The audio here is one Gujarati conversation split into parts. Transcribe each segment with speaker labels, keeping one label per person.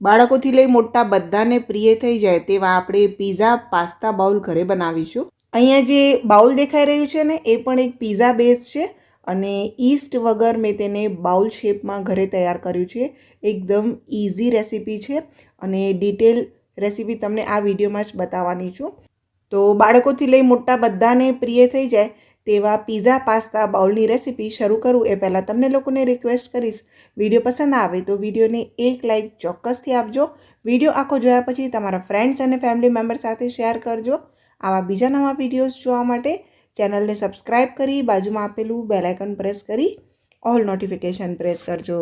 Speaker 1: બાળકોથી લઈ મોટા બધાને પ્રિય થઈ જાય તેવા આપણે પીઝા પાસ્તા બાઉલ ઘરે બનાવીશું. અહીંયા જે બાઉલ દેખાઈ રહ્યું છે ને, એ પણ એક પીઝા બેઝ છે અને ઈસ્ટ વગર મેં તેને બાઉલ શેપમાં ઘરે તૈયાર કર્યું છે. એકદમ ઇઝી રેસીપી છે અને ડિટેલ રેસીપી તમને આ વિડીયોમાં જ બતાવવાની છું. તો બાળકોથી લઈ મોટા બધાને પ્રિય થઈ જાય તેવા પીઝા પાસ્તા બાઉલની રેસીપી શરૂ કરું એ પહેલાં તમને લોકોને રિક્વેસ્ટ કરીશ. વીડિયો પસંદ આવે તો વિડીયોને એક લાઇક ચોક્કસથી આપજો. વીડિયો આખો જોયા પછી તમારા ફ્રેન્ડ્સ અને ફેમિલી મેમ્બર સાથે શેર કરજો. આવા બીજા નવા વિડીયોઝ જોવા માટે ચેનલને સબસ્ક્રાઇબ કરી, બાજુમાં આપેલું બેલાઇકન પ્રેસ કરી ઓલ નોટિફિકેશન પ્રેસ કરજો.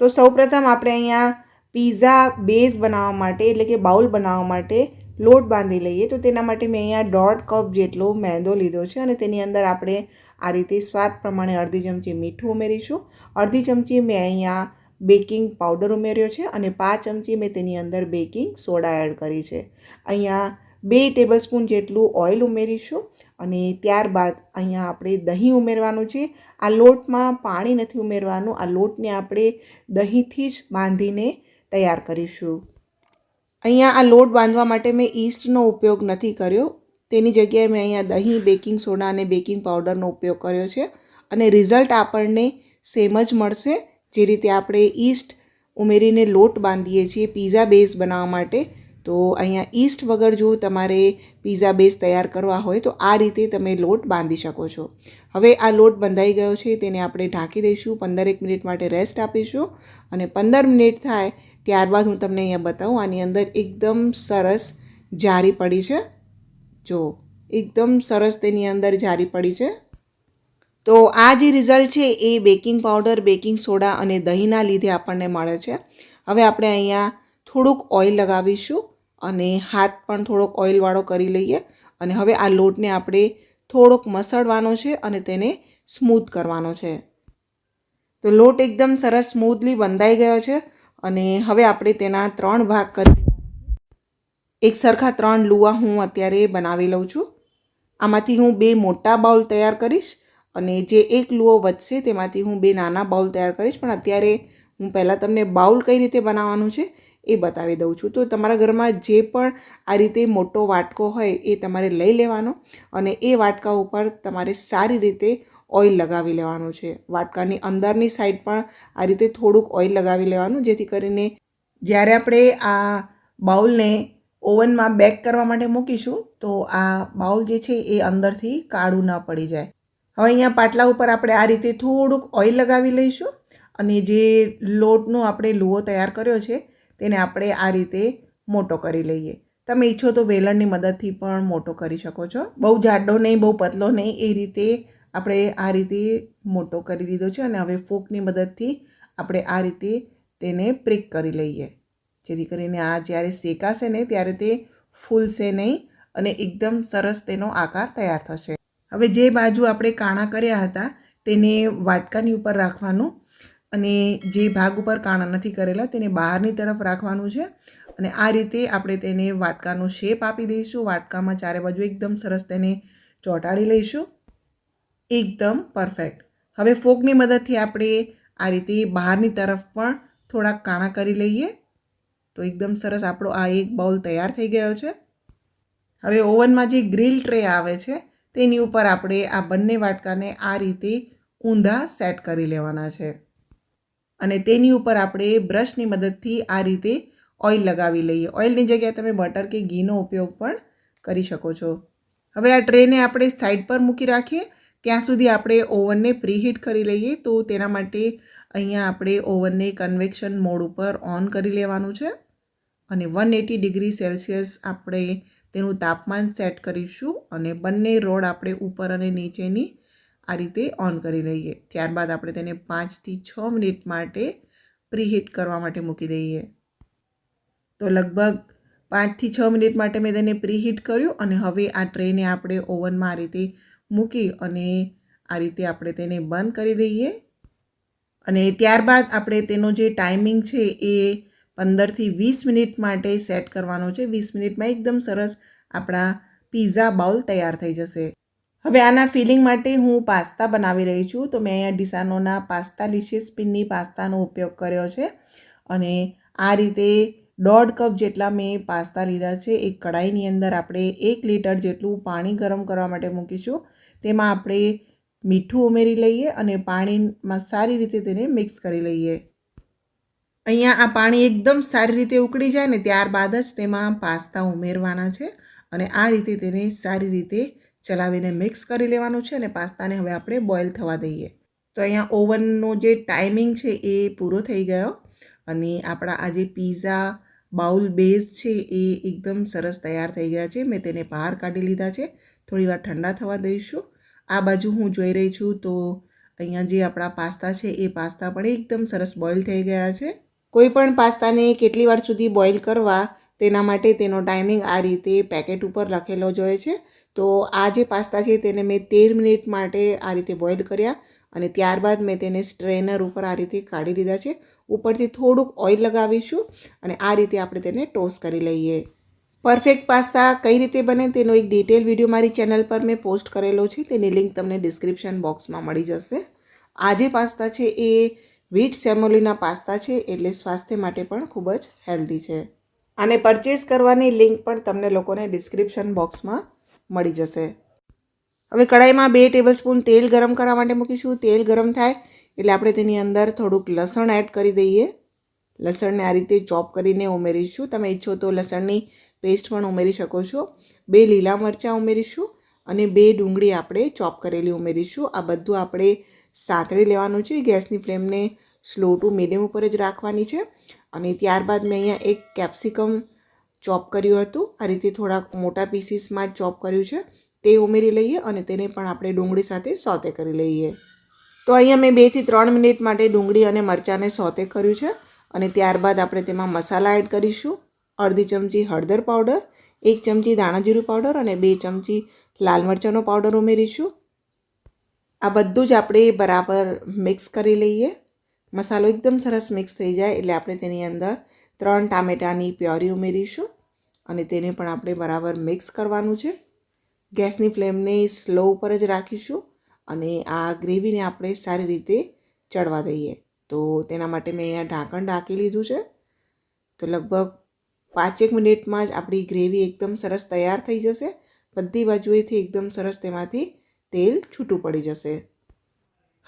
Speaker 1: તો સૌપ્રથમ આપણે અહીંયા પીઝા બેઝ બનાવવા માટે એટલે કે બાઉલ બનાવવા માટે લોટ બાંધી લઈએ, તો તેના માટે મેં અહીંયા દોઢ કપ જેટલો મેંદો લીધો છે અને તેની અંદર આપણે આ રીતે સ્વાદ પ્રમાણે અડધી ચમચી મીઠું ઉમેરીશું. અડધી ચમચી મેં અહીંયા બેકિંગ પાવડર ઉમેર્યો છે અને પાંચ ચમચી મેં તેની અંદર બેકિંગ સોડા એડ કરી છે. અહીંયા બે ટેબલસ્પૂન જેટલું ઓઇલ ઉમેરીશું અને ત્યારબાદ અહીંયા આપણે દહીં ઉમેરવાનું છે. આ લોટમાં પાણી નથી ઉમેરવાનું, આ લોટને આપણે દહીંથી જ બાંધીને તૈયાર કરીશું. અહીંયા આ લોટ બાંધવા માટે મેં ઈસ્ટનો ઉપયોગ નથી કર્યો. તેની જગ્યાએ મેં અહીંયા દહીં, બેકિંગ સોડા અને બેકિંગ પાવડરનો ઉપયોગ કર્યો છે. અને રિઝલ્ટ આપણને સેમ જ મળશે. જે રીતે આપણે ઈસ્ટ ઉમેરીને લોટ બાંધીએ છીએ પીઝા બેઝ બનાવવા માટે. તો અહીંયા ઈસ્ટ વગર જો તમારે પીઝા બેઝ તૈયાર કરવા હોય તો આ રીતે તમે લોટ બાંધી શકો છો. હવે આ લોટ બંધાઈ ગયો છે, તેને આપણે ઢાંકી દઈશું. પંદરેક મિનિટ માટે રેસ્ટ આપીશું. અને પંદર મિનિટ થાય ત્યારબાદ હું તમને અહીંયા બતાવું, આની અંદર એકદમ સરસ જારી પડી છે. જો, એકદમ સરસ તેની અંદર જારી પડી છે. તો આ જે રિઝલ્ટ છે એ બેકિંગ પાવડર, બેકિંગ સોડા અને દહીંના લીધે આપણને મળે છે. હવે આપણે અહીંયા થોડુંક ઓઇલ લગાવીશું અને હાથ પણ થોડોક ઓઇલવાળો કરી લઈએ. અને હવે આ લોટને આપણે થોડોક મસળવાનો છે અને તેને સ્મૂથ કરવાનો છે. તો લોટ એકદમ સરસ સ્મૂથલી બંધાઈ ગયો છે. અને હવે આપણે તેના ત્રણ ભાગ કરી એક સરખા ત્રણ લુવા હું અત્યારે બનાવી લઉં છું. આમાંથી હું બે મોટા બાઉલ તૈયાર કરીશ અને જે એક લુઓ વધશે તેમાંથી હું બે નાના બાઉલ તૈયાર કરીશ. પણ અત્યારે હું પહેલાં તમને બાઉલ કઈ રીતે બનાવવાનું છે એ બતાવી દઉં છું. તો તમારા ઘરમાં જે પણ આ રીતે મોટો વાટકો હોય એ તમારે લઈ લેવાનો અને એ વાટકા ઉપર તમારે સારી રીતે ઓઇલ લગાવી લેવાનું છે. વાટકાની અંદરની સાઈડ પણ આ રીતે થોડુંક ઓઇલ લગાવી લેવાનું, જેથી કરીને જ્યારે આપણે આ બાઉલને ઓવનમાં બેક કરવા માટે મૂકીશું, તો આ બાઉલ જે છે એ અંદરથી કાળું ન પડી જાય. હવે અહીંયા પાટલા ઉપર આપણે આ રીતે થોડુંક ઓઇલ લગાવી લઈશું અને જે લોટનો આપણે લુઓ તૈયાર કર્યો છે, તેને આપણે આ રીતે મોટો કરી લઈએ. તમે ઈચ્છો તો વેલણની મદદથી પણ મોટો કરી શકો છો. બહુ જાડો નહીં, બહુ પતલો નહીં, એ રીતે આપણે આ રીતે મોટો કરી લીધો છે અને હવે ફોકની મદદથી આપણે આ રીતે તેને પ્રિક કરી લઈએ. જેથી કરીને આ જ્યારે શેકાશે ને ત્યારે તે ફૂલશે નહીં અને એકદમ સરસ તેનો આકાર તૈયાર થશે. હવે જે બાજુ આપણે કાણા કર્યા હતા, તેને વાટકાની ઉપર રાખવાનું અને જે ભાગ ઉપર કાણા નથી કરેલા, તેને બહારની તરફ રાખવાનું છે અને આ રીતે આપણે તેને વાટકાનો શેપ આપી દઈશું. વાટકામાં ચારે બાજુ એકદમ સરસ તેને ચોંટાડી લઈશું. એકદમ પરફેક્ટ હવે ફોકની મદદથી આપણે આ રીતે બહારની તરફ પણ થોડાક કાણા કરી લઈએ. તો એકદમ સરસ આપણો આ એક બાઉલ તૈયાર થઈ ગયો છે. હવે ઓવનમાં જે ગ્રીલ ટ્રે આવે છે, તેની ઉપર આપણે આ બંને વાટકાને આ રીતે ઊંધા સેટ કરી લેવાના છે. અને તેની ઉપર આપણે બ્રશની મદદથી આ રીતે ઓઇલ લગાવી લઈએ. ઓઇલની જગ્યાએ તમે બટર કે ઘીનો ઉપયોગ પણ કરી શકો છો. હવે આ ટ્રેને આપણે સાઈડ પર મૂકી રાખીએ. ત્યાં સુધી આપણે ઓવનને પ્રીહીટ કરી લઈએ તો તેના માટે અહીંયા આપણે ઓવનને કન્વેક્શન મોડ ઉપર ઓન કરી લેવાનું છે. અને વન એટી ડિગ્રી સેલ્સિયસ આપણે તેનું તાપમાન સેટ કરીશું અને બંને રોડ આપણે ઉપર અને નીચેની આ રીતે ઓન કરી લઈએ. ત્યારબાદ આપણે તેને પાંચથી છ મિનિટ માટે પ્રીહીટ કરવા માટે મૂકી દઈએ. તો લગભગ પાંચથી છ મિનિટ માટે મેં તેને પ્રીહીટ કર્યું અને હવે આ ટ્રેને આપણે ઓવનમાં આ રીતે મૂકી અને આ રીતે આપણે તેને બંધ કરી દઈએ. અને ત્યારબાદ આપણે તેનો જે ટાઈમિંગ છે એ પંદરથી વીસ મિનિટ માટે સેટ કરવાનો છે. વીસ મિનિટમાં એકદમ સરસ આપણા પીઝા બાઉલ તૈયાર થઈ જશે. હવે આના ફિલિંગ માટે હું પાસ્તા બનાવી રહી છું. તો મેં અહીંયા ડિસાનોના પાસ્તા લિશિયસ સ્પિનની પાસ્તાનો ઉપયોગ કર્યો છે. અને આ રીતે દોઢ કપ જેટલા મેં પાસ્તા લીધા છે. એક કઢાઈની અંદર આપણે એક લીટર જેટલું પાણી ગરમ કરવા માટે મૂકીશું. તેમાં આપણે મીઠું ઉમેરી લઈએ અને પાણીમાં સારી રીતે તેને મિક્સ કરી લઈએ. અહીંયા આ પાણી એકદમ સારી રીતે ઉકળી જાય ને ત્યારબાદ જ તેમાં પાસ્તા ઉમેરવાના છે અને આ રીતે તેને સારી રીતે ચલાવીને મિક્સ કરી લેવાનું છે અને પાસ્તાને હવે આપણે બોઇલ થવા દઈએ. તો અહીંયા ઓવનનો જે ટાઈમિંગ છે એ પૂરો થઈ ગયો અને આપણા આ જે પીઝા બાઉલ બેઝ છે એ એકદમ સરસ તૈયાર થઈ ગયા છે. મેં તેને બહાર કાઢી લીધા છે. થોડીવાર ઠંડા થવા દઈશું. આ બાજુ હું જોઈ રહી છું તો અહીંયા જે આપણા પાસ્તા છે, એ પાસ્તા પણ એકદમ સરસ બોઇલ થઈ ગયા છે. કોઈ પણ પાસ્તાને કેટલી વાર સુધી બોઇલ કરવા તેના માટે તેનો ટાઈમિંગ આ રીતે પેકેટ ઉપર લખેલો જોઈએ છે. તો આ જે પાસ્તા છે, તેને મેં તેર મિનિટ માટે આ રીતે બોઇલ કર્યા અને ત્યારબાદ મેં તેને સ્ટ્રેનર ઉપર આ રીતે કાઢી લીધા છે. ઉપરથી થોડુંક ઓઇલ લગાવીશું અને આ રીતે આપણે તેને ટોસ કરી લઈએ. પરફેક્ટ પાસ્તા કઈ રીતે બને તેનો એક ડિટેલ વીડિયો મારી ચેનલ પર મેં પોસ્ટ કરેલો છે. તેની લિંક તમને ડિસ્ક્રિપ્શન બોક્સમાં મળી જશે. આ જે પાસ્તા છે એ વીટ સેમોલીના પાસ્તા છે એટલે સ્વાસ્થ્ય માટે પણ ખૂબ જ હેલ્ધી છે. અને પરચેસ કરવાની લિંક પણ તમને લોકોને ડિસ્ક્રિપ્શન બોક્સમાં મળી જશે. હવે કઢાઈમાં બે ટેબલ સ્પૂન તેલ ગરમ કરવા માટે મૂકીશું. તેલ ગરમ થાય એટલે આપણે તેની અંદર થોડુંક લસણ એડ કરી દઈએ. લસણને આ રીતે ચોપ કરીને ઉમેરીશું. તમે ઈચ્છો તો લસણની પેસ્ટ પણ ઉમેરી શકો છો. બે લીલા મરચાં ઉમેરીશું અને બે ડુંગળી આપણે ચોપ કરેલી ઉમેરીશું. આ બધું આપણે સાંતળી લેવાનું છે. ગેસની ફ્લેમને સ્લો ટુ મીડિયમ ઉપર જ રાખવાની છે. અને ત્યારબાદ મેં અહીંયા એક કેપ્સિકમ ચોપ કર્યું હતું. આ રીતે થોડાક મોટા પીસીસમાં ચોપ કર્યું છે. તે ઉમેરી લઈએ અને તેને પણ આપણે ડુંગળી સાથે સોતે કરી લઈએ. તો અહીંયા મેં બેથી ત્રણ મિનિટ માટે ડુંગળી અને મરચાંને સોતે કર્યું છે. અને ત્યારબાદ આપણે તેમાં મસાલા એડ કરીશું. અડધી ચમચી હળદર પાવડર, એક ચમચી દાણાજીરું પાવડર અને બે ચમચી લાલ મરચાંનો પાવડર ઉમેરીશું. આ બધું જ આપણે બરાબર મિક્સ કરી લઈએ. મસાલો એકદમ સરસ મિક્સ થઈ જાય એટલે આપણે તેની અંદર ત્રણ ટામેટાની પ્યોરી ઉમેરીશું અને તેને પણ આપણે બરાબર મિક્સ કરવાનું છે. ગેસની ફ્લેમને સ્લો ઉપર જ રાખીશું અને આ ગ્રેવીને આપણે સારી રીતે ચડવા દઈએ. તો તેના માટે મેં અહીંયા ઢાંકણ ઢાંકી લીધું છે. તો લગભગ પાંચેક મિનિટમાં જ આપણી ગ્રેવી એકદમ સરસ તૈયાર થઈ જશે, બધી બાજુએથી એકદમ સરસ તેમાંથી તેલ છૂટું પડી જશે.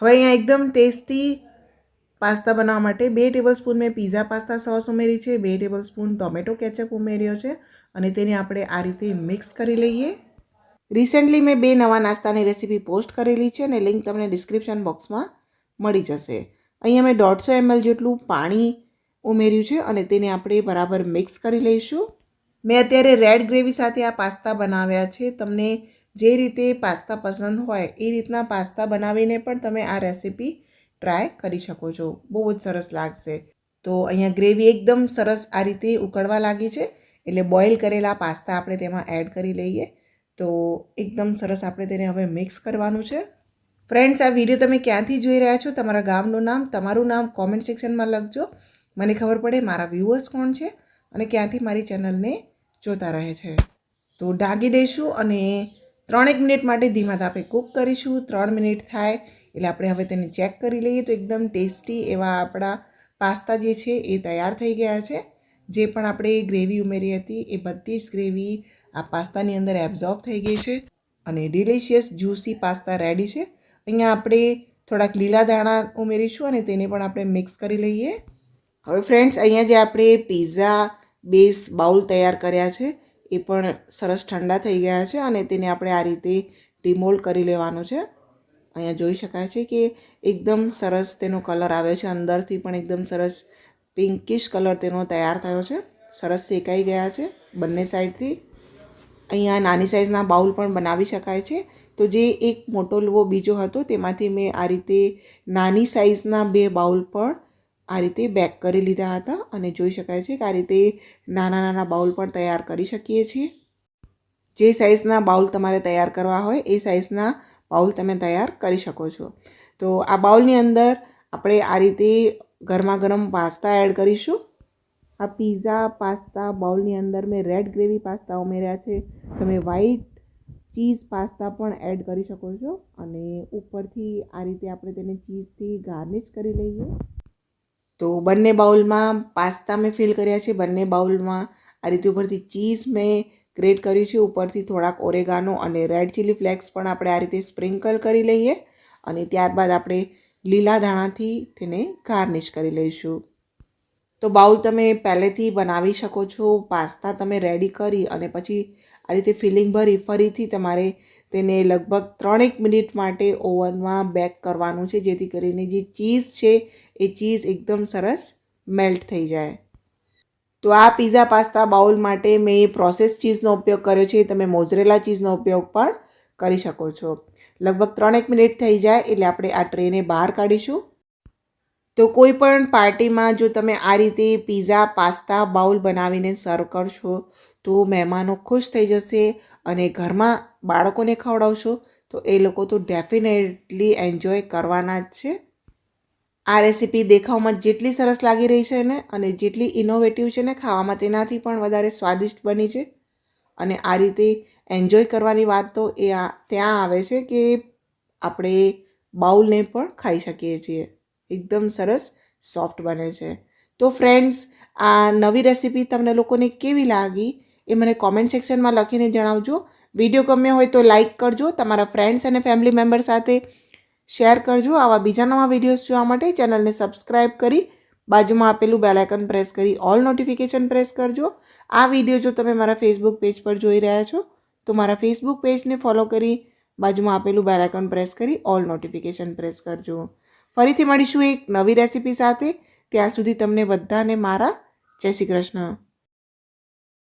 Speaker 1: હવે અહીંયા એકદમ ટેસ્ટી પાસ્તા બનાવવા માટે બે ટેબલ સ્પૂન મેં પીઝા પાસ્તા સોસ ઉમેરી છે, બે ટેબલ સ્પૂન ટોમેટો કેચઅપ ઉમેર્યો છે અને તેને આપણે આ રીતે મિક્સ કરી લઈએ. રિસેન્ટલી મેં બે નવા નાસ્તાની રેસીપી પોસ્ટ કરેલી છે અને લિંક તમને ડિસ્ક્રિપ્શન બોક્સમાં મળી જશે. અહીંયા મેં દોઢસો એમએલ જેટલું પાણી ઉમેર્યું છે અને તેને આપણે બરાબર મિક્સ કરી લઈશું. મેં અત્યારે રેડ ગ્રેવી સાથે આ પાસ્તા બનાવ્યા છે. તમને જે રીતે પાસ્તા પસંદ હોય એ રીતના પાસ્તા બનાવીને પણ તમે આ રેસીપી ટ્રાય કરી શકો છો. બહુ જ સરસ લાગશે. તો અહીંયા ગ્રેવી એકદમ સરસ આ રીતે ઉકળવા લાગી છે. એટલે બોઇલ કરેલા પાસ્તા આપણે તેમાં એડ કરી લઈએ. તો એકદમ સરસ આપણે તેને હવે મિક્સ કરવાનું છે. ફ્રેન્ડ્સ આ વીડિયો તમે ક્યાંથી જોઈ રહ્યા છો? તમારા ગામનું નામ, તમારું નામ કોમેન્ટ સેક્શનમાં લખજો. મને ખબર પડે મારા વ્યૂઅર્સ કોણ છે અને ક્યાંથી મારી ચેનલને જોતા રહે છે. તો ડાગી દઈશું અને ત્રણેક મિનિટ માટે ધીમા તાપે કૂક કરીશું. ત્રણ મિનિટ થાય એટલે આપણે હવે તેને ચેક કરી લઈએ તો એકદમ ટેસ્ટી એવા આપણા પાસ્તા જે છે એ તૈયાર થઈ ગયા છે. જે પણ આપણે ગ્રેવી ઉમેરી હતી એ બધી જ ગ્રેવી આ પાસ્તાની અંદર એબ્ઝોર્બ થઈ ગઈ છે અને ડિલિશિયસ જ્યુસી પાસ્તા રેડી છે. અહીંયા આપણે થોડાક લીલા દાણા ઉમેરીશું અને તેને પણ આપણે મિક્સ કરી લઈએ. હવે ફ્રેન્ડ્સ અહીંયા જે આપણે પીઝા બેઝ બાઉલ તૈયાર કર્યા છે, એ પણ સરસ ઠંડા થઈ ગયા છે અને તેને આપણે આ રીતે ડિમોલ્ડ કરી લેવાનું છે. અહીંયા જોઈ શકાય છે કે એકદમ સરસ તેનો કલર આવ્યો છે. અંદરથી પણ એકદમ સરસ પિંકિશ કલર તેનો તૈયાર થયો છે. સરસ શેકાઈ ગયા છે બંને સાઈડથી અહીંયા નાની સાઇઝના બાઉલ પણ બનાવી શકાય છે. તો જે એક મોટો લુવો બીજો હતો, તેમાંથી મેં આ રીતે નાની સાઇઝના બે બાઉલ પણ આ રીતે બેક કરી લીધા હતા અને જોઈ શકાય છે કે આ રીતે નાના નાના બાઉલ પણ તૈયાર કરી શકીએ છીએ. જે સાઇઝના બાઉલ તમારે તૈયાર કરવા હોય એ સાઇઝના બાઉલ તમે તૈયાર કરી શકો છો. તો આ બાઉલની અંદર આપણે આ રીતે ગરમા ગરમ પાસ્તા એડ કરીશું. આ પીઝા પાસ્તા બાઉલની અંદર મેં રેડ ગ્રેવી પાસ્તા ઉમેર્યા છે. તમે વ્હાઈટ ચીઝ પાસ્તા પણ એડ કરી શકો છો અને ઉપરથી આ રીતે આપણે તેને ચીઝથી ગાર્નિશ કરી લઈએ. તો બંને બાઉલમાં પાસ્તા મેં ફિલ કર્યા છે. બંને બાઉલમાં આ રીતે ઉપરથી ચીઝ મેં ગ્રેટ કર્યું છે. ઉપરથી થોડાક ઓરેગાનો અને રેડ ચીલી ફ્લેક્સ પણ આપણે આ રીતે સ્પ્રિંકલ કરી લઈએ અને ત્યારબાદ આપણે લીલા ધાણાથી તેને ગાર્નિશ કરી લઈશું. તો બાઉલ તમે પહેલેથી બનાવી શકો છો. પાસ્તા તમે રેડી કરી અને પછી આ રીતે ફિલિંગ ભરી ફરીથી તમારે તેને લગભગ ત્રણેક મિનિટ માટે ઓવનમાં બેક કરવાનું છે, જેથી કરીને જે ચીઝ છે એ ચીઝ એકદમ સરસ મેલ્ટ થઈ જાય. તો આ પીઝા પાસ્તા બાઉલ માટે મેં પ્રોસેસ ચીઝનો ઉપયોગ કર્યો છે. તમે મોઝરેલા ચીઝનો ઉપયોગ પણ કરી શકો છો. લગભગ ત્રણેક મિનિટ થઈ જાય એટલે આપણે આ ટ્રેને બહાર કાઢીશું. તો કોઈ પણ પાર્ટીમાં જો તમે આ રીતે પીઝા પાસ્તા બાઉલ બનાવીને સર્વ કરશો, તો મહેમાનો ખુશ થઈ જશે. અને ઘરમાં બાળકોને ખવડાવશો, તો એ લોકો તો ડેફિનેટલી એન્જોય કરવાના જ છે. આ રેસીપી દેખાવમાં જેટલી સરસ લાગી રહી છે ને, અને જેટલી ઇનોવેટિવ છે ને, ખાવામાં તેનાથી પણ વધારે સ્વાદિષ્ટ બની છે. અને આ રીતે એન્જોય કરવાની વાત તો એ ત્યાં આવે છે કે આપણે બાઉલને પણ ખાઈ શકીએ છીએ. એકદમ સરસ સોફ્ટ બને છે. તો ફ્રેન્ડ્સ આ નવી રેસીપી તમને લોકોને કેવી લાગી? એ મને કોમેન્ટ સેક્શનમાં લખીને જણાવજો. વીડિયો ગમ્યો હોય તો લાઇક કરજો. તમારા ફ્રેન્ડ્સ અને ફેમિલી મેમ્બર સાથે શેર કરજો. આવા બીજા નવા વિડીયોઝ જોવા માટે ચેનલને સબસ્ક્રાઈબ કરી બાજુમાં આપેલું બેલાઇકન પ્રેસ કરી ઓલ નોટિફિકેશન પ્રેસ કરજો. આ વીડિયો જો તમે મારા ફેસબુક પેજ પર જોઈ રહ્યા છો, તો મારા ફેસબુક પેજને ફોલો કરી બાજુમાં આપેલું બેલાઇકન પ્રેસ કરી ઓલ નોટિફિકેશન પ્રેસ કરજો. ફરીથી મળીશું એક નવી રેસીપી સાથે. ત્યાં સુધી તમને બધાને મારા જય શ્રી કૃષ્ણ.